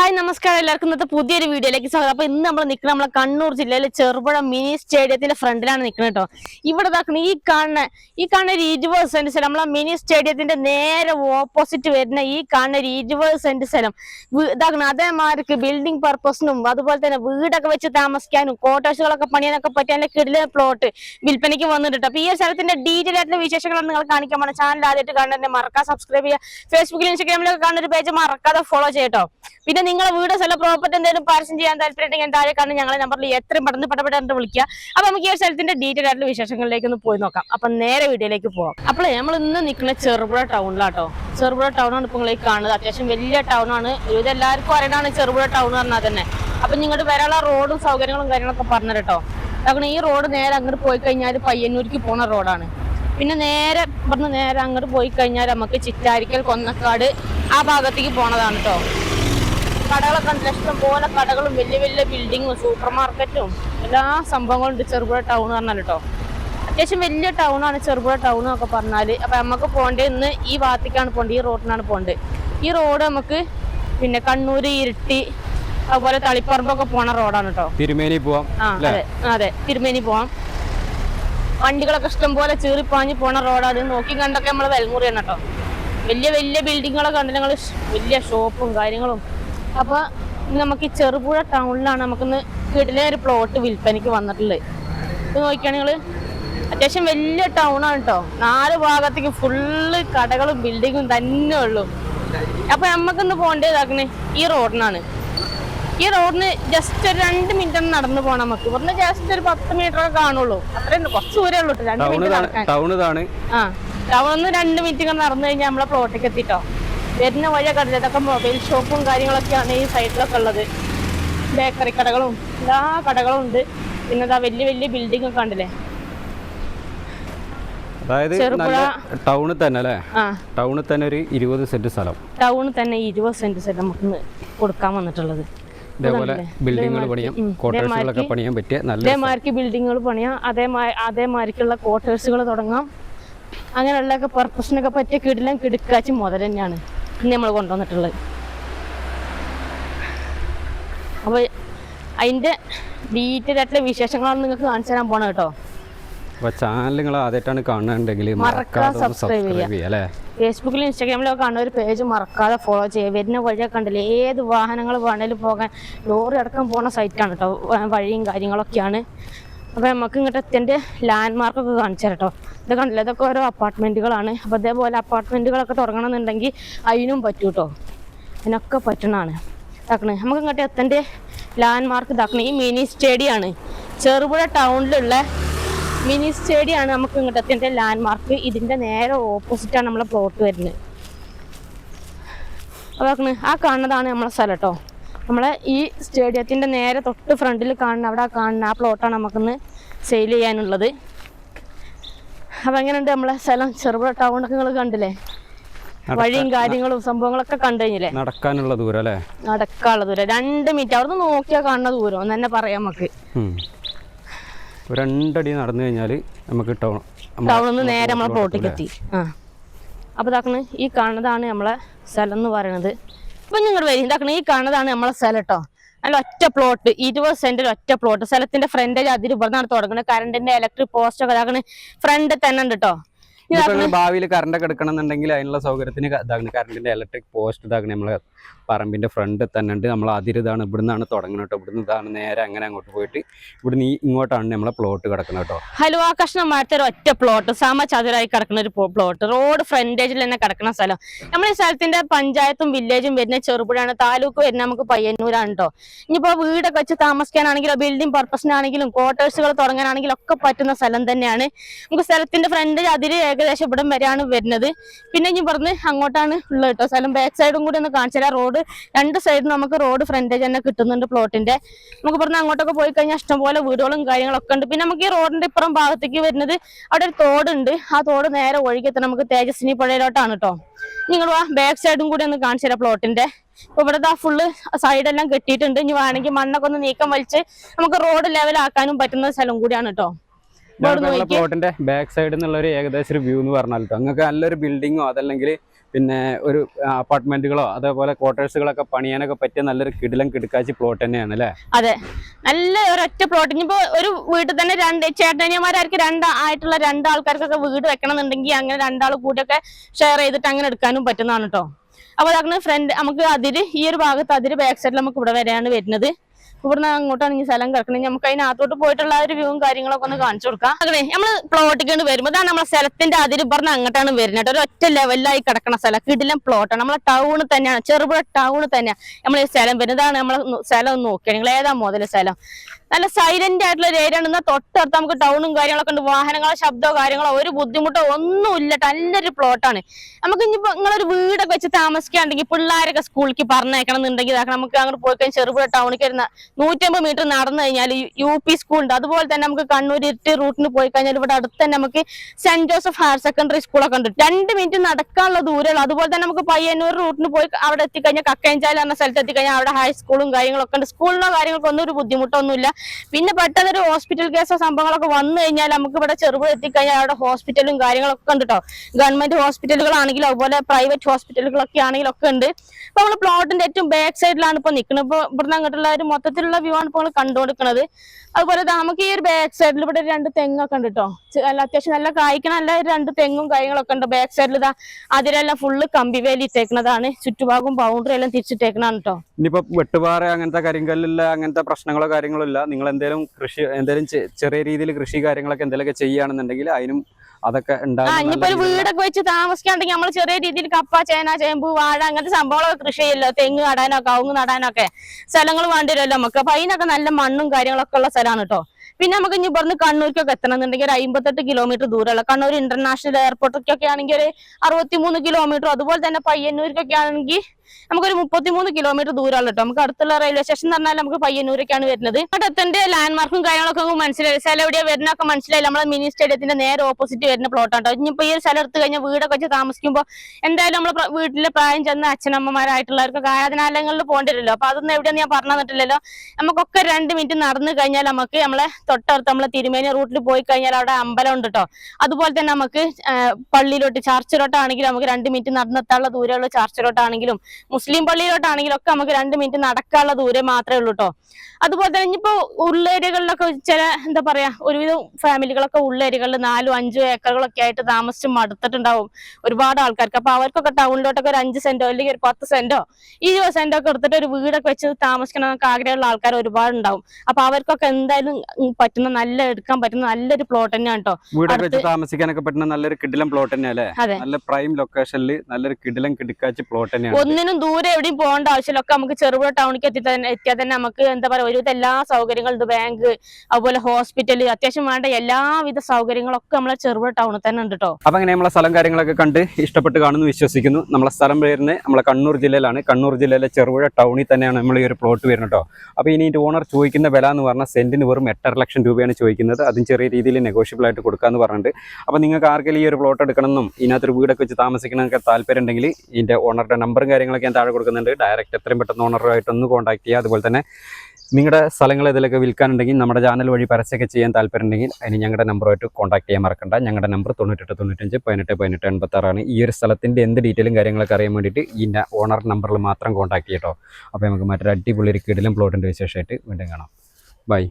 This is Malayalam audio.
ഹായ് നമസ്കാരം എല്ലാവർക്കും. ഇന്നത്തെ പുതിയൊരു വീഡിയോയിലേക്ക് സ്വാഗതം. അപ്പൊ ഇന്ന് നമ്മൾ നിൽക്കുന്നത് നമ്മളെ കണ്ണൂർ ജില്ലയിലെ ചെറുപുഴ മിനി സ്റ്റേഡിയത്തിന്റെ ഫ്രണ്ടിലാണ് നിൽക്കുന്നത് കേട്ടോ ഇവിടെ നോക്കുന്നത് ഈ കാണുന്ന ഈ കാണുന്ന ഒരു ഇരുപത് സെന്റ് സ്ഥലം നമ്മളെ മിനി സ്റ്റേഡിയത്തിന്റെ നേരെ ഓപ്പോസിറ്റ് വരുന്ന ഈ കാണുന്ന ഒരു ഇരുപത് സെന്റ് സ്ഥലം. ഇതാക്കണം അതേമാർക്ക് ബിൽഡിംഗ് പർപ്പസിനും അതുപോലെ തന്നെ വീടൊക്കെ വെച്ച് താമസിക്കാനും ക്വാർട്ടേഴ്സുകളൊക്കെ പണിയാനൊക്കെ പറ്റിയ കിടില പ്ലോട്ട് വിൽപ്പനയ്ക്ക് വന്നിട്ടുണ്ട് അപ്പൊ ഈ ഒരു സ്ഥലത്തിന്റെ ഡീറ്റെയിൽ ആയിട്ടുള്ള വിശേഷങ്ങൾ നിങ്ങൾ കാണിക്കാൻ ചാനൽ ആദ്യമായിട്ട് കാണുന്നത് മറക്കാതെ സബ്സ്ക്രൈബ് ചെയ്യുക. ഫേസ്ബുക്കിലും ഇൻസ്റ്റാഗ്രാമിലൊക്കെ കാണുന്ന ഒരു പേജ് മറക്കാതെ ഫോളോ ചെയ്യട്ടോ പിന്നെ നിങ്ങളെ വീട് സ്ഥലം പ്രോപ്പർട്ടി എന്തെങ്കിലും പാർസൽ ചെയ്യാൻ താല്പര്യമുണ്ടെങ്കിൽ താഴെ കാണുന്ന ഞങ്ങളെ നമ്പറിൽ എത്രയും പെട്ടെന്ന് പെട്ടെന്ന് വിളിക്കുക. അപ്പൊ നമുക്ക് ഈ സ്ഥലത്തിന്റെ ഡീറ്റെയിൽ ആയിട്ടുള്ള വിശേഷങ്ങളിലേക്ക് ഒന്ന് പോയി നോക്കാം. അപ്പൊ നേരെ വീഡിയോയിലേക്ക് പോകാം അപ്പോൾ നമ്മൾ ഇന്ന് നിൽക്കുന്ന ചെറുപുഴ ടൗണിലാട്ടോ ചെറുപുഴ ടൗൺ ആണ് ഇപ്പൊ നിങ്ങൾ കാണുന്നത്. അത്യാവശ്യം വലിയ ടൗണാണ് ഇത് എല്ലാവർക്കും അറിയണതാണ് ചെറുപുഴ ടൗൺ പറഞ്ഞാൽ തന്നെ. അപ്പൊ നിങ്ങളുടെ വരാനുള്ള റോഡും സൗകര്യങ്ങളും കാര്യങ്ങളൊക്കെ പറഞ്ഞു കേട്ടോ കാരണം ഈ റോഡ് നേരെ അങ്ങോട്ട് പോയി കഴിഞ്ഞാൽ പയ്യന്നൂരിക്ക് പോണ റോഡാണ് പിന്നെ നേരെ ഇവിടുന്ന് നേരെ അങ്ങോട്ട് പോയി കഴിഞ്ഞാൽ നമുക്ക് ചിറ്റാരിക്കൽ കൊന്നക്കാട് ആ ഭാഗത്തേക്ക് പോണതാണ് കേട്ടോ കടകളൊക്കെ ഉണ്ട് ഇഷ്ടം പോലെ കടകളും വലിയ വലിയ ബിൽഡിങ്ങും സൂപ്പർ മാർക്കറ്റും എല്ലാ സംഭവങ്ങളും ഉണ്ട് ചെറുപുഴ ടൗൺ പറഞ്ഞാൽ കേട്ടോ അത്യാവശ്യം വലിയ ടൗൺ ആണ് ചെറുപുഴ ടൗൺ എന്നൊക്കെ പറഞ്ഞാൽ. അപ്പൊ നമുക്ക് പോകേണ്ടത് ഇന്ന് ഈ ഭാഗത്തേക്കാണ് പോകേണ്ടത് ഈ റോഡിനാണ് പോകേണ്ടത് ഈ റോഡ് നമുക്ക് പിന്നെ കണ്ണൂര് ഇരിട്ടി അതുപോലെ തളിപ്പറമ്പൊക്കെ പോണ റോഡാണ് കേട്ടോ തിരുമേനി പോവാം അതെ അതെ തിരുമേനി പോവാം. വണ്ടികളൊക്കെ ഇഷ്ടം പോലെ ചീറിപ്പാഞ്ഞ് പോണ റോഡാണ് നോക്കി കണ്ടൊക്കെ നമ്മൾ വെൽമുറിയാണ് കേട്ടോ വലിയ വലിയ ബിൽഡിങ്ങുകളൊക്കെ ഉണ്ട് ഞങ്ങൾ വലിയ ഷോപ്പും കാര്യങ്ങളും അപ്പൊ നമുക്ക് ഈ ചെറുപുഴ ടൗണിലാണ് നമുക്കിന്ന് കിടിലെ ഒരു പ്ലോട്ട് വിൽപ്പനയ്ക്ക് വന്നിട്ടുള്ളത്. ഇത് നോക്കിയാണെങ്കിൽ അത്യാവശ്യം വലിയ ടൗൺ ആണ് കേട്ടോ നാല് ഭാഗത്തേക്ക് ഫുള്ള് കടകളും ബിൽഡിങ്ങും തന്നെ ഉള്ളു. അപ്പൊ നമുക്കിന്ന് പോകേണ്ടത് ഇതാക്കണേ ഈ റോഡിനാണ് ഈ റോഡിന് ജസ്റ്റ് ഒരു രണ്ട് മിനിറ്റ് നടന്നു പോകണം നമുക്ക്. ഇവിടുന്ന് ജസ്റ്റ് ഒരു പത്ത് മീറ്റർ ഒക്കെ കാണുള്ളൂ. അത്രയും കുറച്ച് ദൂരേ ഉള്ളൂ രണ്ട് മിനിറ്റ് ആ നടക്കാൻ. ടൗൺ ഒന്ന് രണ്ട് മിനിറ്റ് ഇങ്ങനെ നടന്നു കഴിഞ്ഞാൽ നമ്മളെ പ്ലോട്ടിലേക്ക് എത്തിട്ടോ. വരുന്ന വഴിയൊക്കെ കണ്ടില്ല? ഇതൊക്കെ മൊബൈൽ ഷോപ്പും കാര്യങ്ങളൊക്കെയാണ് ഈ സൈഡിലൊക്കെ ഉള്ളത്. ബേക്കറി കടകളും എല്ലാ കടകളും ഉണ്ട്. പിന്നെ ഇതാ വലിയ വലിയ ബിൽഡിംഗ് ഒക്കെ ഉണ്ടല്ലേ അതായത് ടൗണിൽ തന്നെ അല്ലേ? ടൗണിൽ തന്നെ ഒരു ഇരുപത് സെന്റ് സ്ഥലം. ടൗണിൽ തന്നെ ഇരുപത് സെന്റ് സ്ഥലം നമുക്ക് കൊടുക്കാൻ വന്നിട്ടുള്ളത്. ഇതേപോലെ? ബിൽഡിങ്ങുകൾ പണിയാം. ക്വാർട്ടേഴ്സുകളൊക്കെ പണിയാൻ പറ്റിയ നല്ല അതേമാതിരിക്ക് ബിൽഡിങ്ങുകൾ പണിയാം അതേമാ അതേമാതിരിക്കുള്ള ക്വാർട്ടേഴ്സുകൾ തുടങ്ങാം. അങ്ങനെയുള്ളൊക്കെ പർപ്പസിനൊക്കെ പറ്റിയ കിടിലം കിടുക്കാച്ചി മുതൽ തന്നെയാണ് നമ്മൾ കൊണ്ടുവന്നിട്ടുള്ളത്. അപ്പോൾ അതിന്റെ ഡീറ്റെയിൽ ആയിട്ടുള്ള വിശേഷങ്ങളാണ് നിങ്ങൾക്ക് കാണിച്ചു തരാൻ പോണത് കേട്ടോ. അപ്പൊ ചാനൽ നിങ്ങൾ ആദ്യമായിട്ടാണ് കാണുന്നുണ്ടെങ്കിൽ മറക്കാതെ സബ്സ്ക്രൈബ് ചെയ്യുക. അല്ലേ? ഫേസ്ബുക്കിലും ഇൻസ്റ്റാഗ്രാമിലും ഒക്കെ കാണുന്ന ഒരു പേജ് മറക്കാതെ ഫോളോ ചെയ്യുക. വരുന്ന വഴിയൊക്കെ ഉണ്ടല്ലോ ഏത് വാഹനങ്ങൾ വേണേലും പോകാൻ ലോറി അടക്കം പോണ സൈറ്റാണ് കേട്ടോ വഴിയും കാര്യങ്ങളൊക്കെയാണ്. അപ്പോൾ നമുക്ക് ഇങ്ങോട്ട് എത്തിന്റെ ലാൻഡ് മാർക്കൊക്കെ കാണിച്ചു കേട്ടോ ഇത് കണ്ടില്ല? ഇതൊക്കെ ഓരോ അപ്പാർട്ട്മെന്റുകളാണ് അപ്പോൾ അതേപോലെ അപ്പാർട്ട്മെന്റുകളൊക്കെ തുടങ്ങണമെന്നുണ്ടെങ്കിൽ അതിനും പറ്റും കേട്ടോ അതിനൊക്കെ പറ്റണതാണ്. ഇതാക്കണേ. നമുക്ക് ഇങ്ങോട്ട് എത്തേണ്ട ലാൻഡ് മാർക്ക് ഇതാക്കണേ. ഈ മിനി സ്റ്റേഡിയമാണ് ചെറുപുഴ ടൗണിലുള്ള മിനി സ്റ്റേഡിയമാണ് നമുക്ക് ഇങ്ങോട്ട് എത്തേണ്ട ലാൻഡ് മാർക്ക് ഇതിന്റെ നേരെ ഓപ്പോസിറ്റാണ് നമ്മളെ പ്ലോട്ട് വരുന്നത്. അപ്പോൾ ആ കാണുന്നതാണ് നമ്മളെ സ്ഥലം കേട്ടോ നമ്മളെ ഈ സ്റ്റേഡിയത്തിന്റെ നേരെ തൊട്ട് ഫ്രണ്ടിൽ കാണുന്ന അവിടെ കാണുന്ന ആ പ്ലോട്ടാണ് നമുക്കിന്ന് സെയിൽ ചെയ്യാനുള്ളത്. അപ്പം എങ്ങനെയുണ്ട് നമ്മളെ സ്ഥലം? ചെറുപുഴ ടൗണൊക്കെ നിങ്ങൾ കണ്ടില്ലേ? വഴിയും കാര്യങ്ങളും സംഭവങ്ങളൊക്കെ കണ്ടു കഴിഞ്ഞില്ലേ? നടക്കാനുള്ള ദൂരം അല്ലേ? നടക്കാനുള്ള ദൂരം. രണ്ട് മിനിറ്റ് അവിടുന്ന് നോക്കിയാൽ കാണുന്ന ദൂരം. എന്ന് തന്നെ പറയാം നമുക്ക്. രണ്ടടി നടന്നു കഴിഞ്ഞാൽ നമുക്ക് ടൗൺ ടൗണിൽ നിന്ന് നേരെ നമ്മളെ പ്ലോട്ടിലെത്തി ആ. അപ്പോൾ ഇതാക്കണ് ഈ കാണുന്നതാണ് നമ്മളെ സ്ഥലം എന്ന് പറയണത് ഇപ്പം നിങ്ങൾ വരും. ഇതാക്കണ ഈ കാണുന്നതാണ് നമ്മളെ സ്ഥലം കേട്ടോ നല്ല ഒറ്റ പ്ലോട്ട് ഇരുപത് സെന്റിൽ ഒറ്റ പ്ലോട്ട് സ്ഥലത്തിന്റെ ഫ്രണ്ടേജ് അതിൽ തുടങ്ങുന്നത് കറണ്ടിന്റെ ഇലക്ട്രിക് പോസ്റ്റ് ഒക്കെ ഇതാക്കണ ഫ്രണ്ട് തന്നെ ഉണ്ട് കേട്ടോ ഭാവിയിൽ കറണ്ട് ഒക്കെ എടുക്കണം എന്നുണ്ടെങ്കിൽ അതിനുള്ള സൗകര്യത്തിന് ഇതാകണം കറണ്ടിന്റെ ഇലക്ട്രിക് പോസ്റ്റ് ഇതാകണം നമ്മളെ പറമ്പിന്റെ ഫ്രണ്ട് തന്നെ ഉണ്ട്. നമ്മൾ അതിരിതാണ് ഇവിടുന്നാണ് തുടങ്ങുന്നത് കേട്ടോ ഇവിടുന്ന് ഇതാണ് നേരെ അങ്ങനെ അങ്ങോട്ട് പോയിട്ട് ഇവിടുന്ന് ഇങ്ങോട്ടാണ് നമ്മളെ പ്ലോട്ട് കിടക്കുന്നത് കേട്ടോ ഹലുവ കഷ്ണം മരത്തെ ഒറ്റ പ്ലോട്ട് സമ ചതുരായി കിടക്കുന്ന ഒരു പ്ലോട്ട് റോഡ് ഫ്രണ്ടേജിൽ തന്നെ കിടക്കുന്ന സ്ഥലം. നമ്മൾ ഈ സ്ഥലത്തിന്റെ പഞ്ചായത്തും വില്ലേജും വരുന്ന ചെറുപുഴയാണ്. താലൂക്ക് വരുന്ന നമുക്ക് പയ്യന്നൂരാണ് കേട്ടോ ഇനിയിപ്പോ വീടൊക്കെ വെച്ച് താമസിക്കാനാണെങ്കിലോ ബിൽഡിംഗ് പർപ്പസിനാണെങ്കിലും ക്വാർട്ടേഴ്സുകൾ തുടങ്ങാനാണെങ്കിലും ഒക്കെ പറ്റുന്ന സ്ഥലം തന്നെയാണ്. നമുക്ക് സ്ഥലത്തിന്റെ ഫ്രണ്ടേജ് അതിര് ഏകദേശം ഇവിടം വരെയാണ് വരുന്നത്. പിന്നെ ഇനി പറഞ്ഞ് അങ്ങോട്ടാണ് ഉള്ളത് കേട്ടോ. സ്ഥലം ബാക്ക് സൈഡും കൂടി ഒന്ന് കാണിച്ചു തരാം. റോഡ് രണ്ട് സൈഡിൽ നമുക്ക് റോഡ് ഫ്രണ്ടേജ് തന്നെ കിട്ടുന്നുണ്ട് പ്ലോട്ടിന്റെ നമുക്ക് പറഞ്ഞാൽ അങ്ങോട്ടൊക്കെ പോയി കഴിഞ്ഞാൽ ഇഷ്ടംപോലെ വീടുകളും കാര്യങ്ങളൊക്കെ ഉണ്ട്. പിന്നെ നമുക്ക് ഈ റോഡിന്റെ ഇപ്പുറം ഭാഗത്തേക്ക് വരുന്നത് അവിടെ ഒരു തോടുണ്ട്. ആ തോട് നേരെ ഒഴുകിയെത്താൻ നമുക്ക് തേജസ്വിനി പുഴയിലോട്ടാണ് കേട്ടോ. നിങ്ങൾ ആ ബാക്ക് സൈഡും കൂടി ഒന്ന് കാണിച്ചു തരാം പ്ലോട്ടിന്റെ ഇപ്പൊ ഇവിടെ ആ ഫുള്ള് സൈഡെല്ലാം കെട്ടിയിട്ടുണ്ട്. ഇനി വേണമെങ്കിൽ മണ്ണൊക്കെ ഒന്ന് നീക്കം വലിച്ച് നമുക്ക് റോഡ് ലെവലാക്കാനും പറ്റുന്ന സ്ഥലം കൂടിയാണ് കേട്ടോ. പ്ലോട്ടിന്റെ ബാക്ക് സൈഡിൽ നിന്നുള്ള ഒരു ഏകദേശം ഒരു വ്യൂ എന്ന് പറഞ്ഞാൽ. നിങ്ങൾക്ക് നല്ലൊരു ബിൽഡിങ്ങോ അതല്ലെങ്കിൽ പിന്നെ ഒരു അപ്പാർട്ട്മെന്റുകളോ അതേപോലെ ക്വാർട്ടേഴ്സുകളൊക്കെ പണിയാനൊക്കെ പറ്റിയ നല്ലൊരു കിടിലം കിടക്കാച്ചി പ്ലോട്ട് തന്നെയാണ് അല്ലേ അതെ. നല്ല ഒരൊറ്റ പ്ലോട്ട് ഇനിയിപ്പോ ഒരു വീട്ടിൽ തന്നെ രണ്ട് ചേട്ടനിയമാരായിരിക്കും രണ്ട് ആയിട്ടുള്ള രണ്ടാൾക്കാർക്കൊക്കെ വീട് വെക്കണമെന്നുണ്ടെങ്കിൽ അങ്ങനെ രണ്ടാൾ കൂടിയൊക്കെ ഷെയർ ചെയ്തിട്ട് അങ്ങനെ എടുക്കാനും പറ്റുന്നതാണ് കേട്ടോ അപ്പൊ അതാണ് ഫ്രണ്ട് നമുക്ക് അതിര് ഈ ഒരു ഭാഗത്ത് അതിര് ബാക്ക് സൈഡിൽ നമുക്ക് ഇവിടെ വരെയാണ് വരുന്നത്. ഇവിടുന്ന് അങ്ങോട്ടാണ് ഈ സ്ഥലം കിടക്കണമെങ്കിൽ നമുക്ക് അതിനകത്തോട്ട് പോയിട്ടുള്ള ആ ഒരു വ്യൂവും കാര്യങ്ങളൊക്കെ ഒന്ന് കാണിച്ചു കൊടുക്കാം. അങ്ങനെ നമ്മൾ പ്ലോട്ടിലേക്ക് വരുമ്പോൾ അതാണ് നമ്മളെ സ്ഥലത്തിന്റെ അതിര് പറഞ്ഞ അങ്ങോട്ടാണ് വരുന്നത്. ഒരു ഒറ്റ ലെവലിലായി കിടക്കുന്ന സ്ഥലം. കിടിലം പ്ലോട്ടാണ് നമ്മളെ ടൗണിൽ തന്നെയാണ്. ചെറുപുഴ ടൗണിൽ തന്നെയാണ് നമ്മൾ ഈ സ്ഥലം വരുന്നതാണ് നമ്മളെ സ്ഥലം നിങ്ങൾ ഏതാ മുതൽ സ്ഥലം? നല്ല സൈലന്റ് ആയിട്ടുള്ള ഒരു ഏരിയ ആണ്. എന്നാൽ തൊട്ടടുത്ത് നമുക്ക് ടൗണും കാര്യങ്ങളൊക്കെ ഉണ്ട്. വാഹനങ്ങളോ ശബ്ദമോ കാര്യങ്ങളോ ഒരു ബുദ്ധിമുട്ടോ ഒന്നുമില്ല. നല്ലൊരു പ്ലോട്ടാണ് നമുക്ക് ഇനിയിപ്പോ നിങ്ങളൊരു വീടൊക്കെ വെച്ച് താമസിക്കാണ്ടെങ്കിൽ പിള്ളേരൊക്കെ സ്കൂളിലേക്ക് പറഞ്ഞേക്കണം എന്നുണ്ടെങ്കിൽ ഇതാക്കണം നമുക്ക് അങ്ങോട്ട് പോയി കഴിഞ്ഞാൽ ചെറുപുഴ ടൗണിലേക്ക് വരുന്ന നൂറ്റമ്പത് മീറ്റർ നടന്നു കഴിഞ്ഞാൽ യു പി സ്കൂളുണ്ട് അതുപോലെ തന്നെ നമുക്ക് കണ്ണൂർ ഇരുട്ട് റൂട്ടിന് പോയി കഴിഞ്ഞാൽ ഇവിടെ അടുത്ത് തന്നെ നമുക്ക് സെന്റ് ജോസഫ് ഹയർ സെക്കൻഡറി സ്കൂളൊക്കെ ഉണ്ട്. രണ്ട് മിനിറ്റ് നടക്കാനുള്ള ദൂരമുള്ള അതുപോലെ തന്നെ നമുക്ക് പയ്യന്നൂർ റൂട്ടിന് പോയി അവിടെ എത്തിക്കഴിഞ്ഞാൽ കക്കയഞ്ചാൽ എന്ന സ്ഥലത്ത് എത്തിക്കഴിഞ്ഞാൽ അവിടെ ഹൈസ്കൂളും കാര്യങ്ങളൊക്കെ ഉണ്ട്. സ്കൂളിനോ കാര്യങ്ങൾക്കൊന്നും ഒരു ബുദ്ധിമുട്ടൊന്നുമില്ല. പിന്നെ പെട്ടെന്ന് ഒരു ഹോസ്പിറ്റൽ കേസോ സംഭവങ്ങളൊക്കെ വന്നു കഴിഞ്ഞാൽ നമുക്ക് ഇവിടെ ചെറുപുഴ എത്തിക്കഴിഞ്ഞാൽ അവിടെ ഹോസ്പിറ്റലും കാര്യങ്ങളൊക്കെ ഉണ്ട് കേട്ടോ ഗവൺമെന്റ് ഹോസ്പിറ്റലുകളാണെങ്കിലും അതുപോലെ പ്രൈവറ്റ് ഹോസ്പിറ്റലുകളൊക്കെ ആണെങ്കിലും ഒക്കെ ഉണ്ട്. അപ്പൊ നമ്മൾ പ്ലോട്ടിന്റെ ഏറ്റവും ബാക്ക് സൈഡിലാണ് ഇപ്പൊ നിൽക്കുന്നത് ഇപ്പൊ ഇവിടുന്ന് അങ്ങോട്ടുള്ള ഒരു മൊത്തത്തിലുള്ള വ്യൂ ആണ് ഇപ്പോൾ കണ്ടുകൊടുക്കുന്നത് അതുപോലെ നമുക്ക് ഈ ഒരു ബാക്ക് സൈഡിൽ ഇവിടെ രണ്ട് തെങ്ങൊക്കെ ഉണ്ട് കേട്ടോ അത്യാവശ്യം നല്ല കായ്ക്കണ നല്ല രണ്ട് തെങ്ങും കാര്യങ്ങളൊക്കെ ഉണ്ട്. ബാക്ക് സൈഡിൽ ഇതാ അതിലെല്ലാം ഫുള്ള് കമ്പി വേലി ഇട്ടേക്കുന്നതാണ്. ചുറ്റുഭാഗവും ബൗണ്ടറി എല്ലാം തിരിച്ചിട്ടേക്കണാണ് കേട്ടോ ഇനിയിപ്പോ വെട്ടുപാറ അങ്ങനത്തെ കരിങ്കല്ലില്ല അങ്ങനത്തെ പ്രശ്നങ്ങളോ കാര്യങ്ങളോ ഇല്ല. നിങ്ങൾ എന്തെങ്കിലും കൃഷി എന്തെങ്കിലും ചെറിയ രീതിയിൽ കൃഷി കാര്യങ്ങളൊക്കെ എന്തെങ്കിലുമൊക്കെ ചെയ്യുകയാണെന്നുണ്ടെങ്കിൽ അതിനും അതൊക്കെ ഉണ്ടാകും വീടൊക്കെ വെച്ച് താമസിക്കാണ്ടെങ്കിൽ നമ്മൾ ചെറിയ രീതിയിൽ കപ്പ ചേന ചേമ്പ് വാഴ അങ്ങനത്തെ സംഭവങ്ങളൊക്കെ കൃഷി ചെയ്യല്ലോ. തെങ്ങ് നടാനോ കവുങ്ങ് നടാനൊക്കെ സ്ഥലങ്ങൾ വേണ്ടി വരുമല്ലോ നമുക്ക്. അപ്പൊ അതിനൊക്കെ നല്ല മണ്ണും കാര്യങ്ങളൊക്കെ ഉള്ള സ്ഥലമാണ് കേട്ടോ പിന്നെ നമുക്ക് ഇനി ഇവിടുന്ന് കണ്ണൂർക്കൊക്കെ എത്തണം എന്നുണ്ടെങ്കിൽ ഒരു അമ്പത്തെട്ട് കിലോമീറ്റർ ദൂരമുള്ള കണ്ണൂർ ഇന്റർനാഷണൽ എയർപോർട്ടൊക്കെ ആണെങ്കിൽ ഒരു അറുപത്തിമൂന്ന് കിലോമീറ്റർ അതുപോലെ തന്നെ പയ്യന്നൂർക്കൊക്കെ ആണെങ്കിൽ നമുക്കൊരു മുപ്പത്തിമൂന്ന് കിലോമീറ്റർ ദൂരമുള്ള കേട്ടോ. നമുക്ക് അടുത്തുള്ള റെയിൽവേ സ്റ്റേഷൻ എന്ന് പറഞ്ഞാൽ നമുക്ക് പയ്യന്നൂരൊക്കെയാണ് വരുന്നത്. അവിടെ എത്തേണ്ട ലാൻഡ് മാർക്കും കാര്യങ്ങളൊക്കെ നമുക്ക് മനസ്സിലായി. സ്ഥലം എവിടെയാ വരുന്നൊക്കെ മനസ്സിലായി. നമ്മളെ മിനി സ്റ്റേഡിയത്തിന്റെ നേരെ ഓപ്പോസിറ്റ് വരുന്ന പ്ലോട്ടാണ് കേട്ടോ. ഇനിയിപ്പോ ഈ ഒരു സ്ഥലം എടുത്തു കഴിഞ്ഞാൽ വീടൊക്കെ വെച്ച് താമസിക്കുമ്പോൾ എന്തായാലും നമ്മളെ വീട്ടിലെ പ്രായം ചെന്ന അച്ഛനമ്മമാരായിട്ടുള്ളവർക്ക് ആരാധനാലയങ്ങളിൽ പോകേണ്ടി വരുമല്ലോ അപ്പൊ അതൊന്നും എവിടെയെന്ന് ഞാൻ പറഞ്ഞു തന്നിട്ടില്ലല്ലോ. നമുക്കൊക്കെ രണ്ട് മിനിറ്റ് നടന്നു കഴിഞ്ഞാൽ നമുക്ക് നമ്മളെ തൊട്ടടുത്ത് നമ്മളെ തിരുമേനി റൂട്ടിൽ പോയി കഴിഞ്ഞാൽ അവിടെ അമ്പലം ഉണ്ട് കേട്ടോ. അതുപോലെ തന്നെ നമുക്ക് പള്ളിയിലോട്ട് ചർച്ചിലോട്ടാണെങ്കിലും നമുക്ക് രണ്ട് മിനിറ്റ് നടന്നെത്താനുള്ള ദൂരമുള്ള ചർച്ചിലോട്ടാണെങ്കിലും മുസ്ലിം പള്ളിയിലോട്ടാണെങ്കിലും ഒക്കെ നമുക്ക് രണ്ട് മിനിറ്റ് നടക്കാനുള്ള ദൂരം മാത്രമേ ഉള്ളൂ കേട്ടോ അതുപോലെ തന്നെ ഇനിയിപ്പോ ഉള്ളേരിയകളിലൊക്കെ ചില എന്താ പറയാ ഒരുവിധം ഫാമിലികളൊക്കെ ഉള്ളേരിയകളിൽ നാലും അഞ്ചും ഏക്കറുകളൊക്കെ ആയിട്ട് താമസിച്ച് മടുത്തിട്ടുണ്ടാവും ഒരുപാട് ആൾക്കാർക്ക്. അപ്പൊ അവർക്കൊക്കെ ടൗണിലോട്ടൊക്കെ ഒരു അഞ്ച് സെന്റോ അല്ലെങ്കിൽ ഒരു പത്ത് സെന്റോ ഇരുപത് സെന്റോ ഒക്കെ എടുത്തിട്ട് ഒരു വീടൊക്കെ വെച്ച് താമസിക്കണം എന്നൊക്കെ ആഗ്രഹമുള്ള ആൾക്കാർ ഒരുപാട് ഉണ്ടാവും. അപ്പൊ അവർക്കൊക്കെ എന്തായാലും പറ്റുന്ന നല്ല എടുക്കാൻ പറ്റുന്ന നല്ലൊരു പ്ലോട്ട് തന്നെയാണ് കേട്ടോ വീടൊക്കെ വെച്ച് താമസിക്കാനൊക്കെ പറ്റുന്ന നല്ലൊരു കിടിലം പ്ലോട്ട് തന്നെയാണ് അല്ലേ? നല്ല പ്രൈം ലൊക്കേഷനിൽ നല്ലൊരു കിടിലം കിടക്കാച്ചി പ്ലോട്ട് തന്നെയാണ്. ഒന്നിനും ദൂരെ എവിടെയും പോകേണ്ട ആവശ്യമില്ല ഒക്കെ നമുക്ക് ചെറുപുഴ ടൗണിലേക്ക് എത്തി തന്നെ എത്തിയാൽ തന്നെ നമുക്ക് എന്താ പറയാ ഒരുവിധ എല്ലാ സൗകര്യങ്ങളും ബാങ്ക് അതുപോലെ ഹോസ്പിറ്റൽ അത്യാവശ്യം വേണ്ട എല്ലാവിധ സൗകര്യങ്ങളൊക്കെ നമ്മളെ ചെറുപുഴ ടൗണിൽ തന്നെ ഉണ്ട് കേട്ടോ അപ്പൊ അങ്ങനെ നമ്മളെ സ്ഥലം കാര്യങ്ങളൊക്കെ കണ്ട് ഇഷ്ടപ്പെട്ട് കാണുന്നു വിശ്വസിക്കുന്നു. നമ്മളെ സ്ഥലം വരുന്നത് നമ്മളെ കണ്ണൂർ ജില്ലയിലാണ്. കണ്ണൂർ ജില്ലയിലെ ചെറുപുഴ ടൗണിൽ തന്നെയാണ് നമ്മൾ ഈ ഒരു പ്ലോട്ട് വരുന്നത് കേട്ടോ അപ്പോൾ ഇനി ഇതിന്റെ ഓണർ ചോദിക്കുന്ന വില എന്ന് പറഞ്ഞാൽ സെന്റിന് വെറും എട്ടര ലക്ഷം രൂപയാണ് ചോദിക്കുന്നത്. അതും ചെറിയ രീതിയിൽ നെഗോഷ്യബിൾ ആയിട്ട് കൊടുക്കാന്ന് പറഞ്ഞിട്ടുണ്ട്. അപ്പോൾ നിങ്ങൾക്ക് ആർക്കെങ്കിലും ഈ ഒരു പ്ലോട്ട് എടുക്കണമെന്നും ഇതിനകത്തൊരു വീടൊക്കെ വെച്ച് താമസിക്കണമെന്നൊക്കെ താല്പര്യം ഉണ്ടെങ്കിൽ ഇതിന്റെ ഓണറുടെ നമ്പറും കാര്യങ്ങളൊക്കെ ഞാൻ താഴെ കൊടുക്കുന്നുണ്ട്. ഡയറക്റ്റ് എത്രയും പെട്ടെന്ന് ഓണറുമായിട്ട് ഒന്ന് കോൺടാക്ട് ചെയ്യുക. അതുപോലെ തന്നെ നിങ്ങളുടെ സ്ഥലങ്ങൾ ഇതിലൊക്കെ വിൽക്കാനുണ്ടെങ്കിൽ നമ്മുടെ ചാനൽ വഴി പരസ്യമൊക്കെ ചെയ്യാൻ താല്പര്യം ഉണ്ടെങ്കിൽ അതിന് ഞങ്ങളുടെ നമ്പറുമായിട്ട് കോൺടാക്ട് ചെയ്യാൻ മറക്കണ്ട. ഞങ്ങളുടെ നമ്പർ തൊണ്ണൂറ്റെട്ട് തൊണ്ണൂറ്റഞ്ച് പതിനെട്ട് പതിനെട്ട് എൺപത്താറാണ് ഈ ഒരു സ്ഥലത്തിന്റെ എന്ത് ഡീറ്റെയിലും കാര്യങ്ങളൊക്കെ അറിയാൻ വേണ്ടിയിട്ട് ഈ ഓണർ നമ്പറിൽ മാത്രം കോൺടാക്ട് ചെയ്യട്ടോ അപ്പോൾ നമുക്ക് മറ്റൊരു അടിപൊളി ഒരു കിടിലും പ്ലോട്ടിന്റെ വിശേഷമായിട്ട് വീണ്ടും കാണാം. ബൈ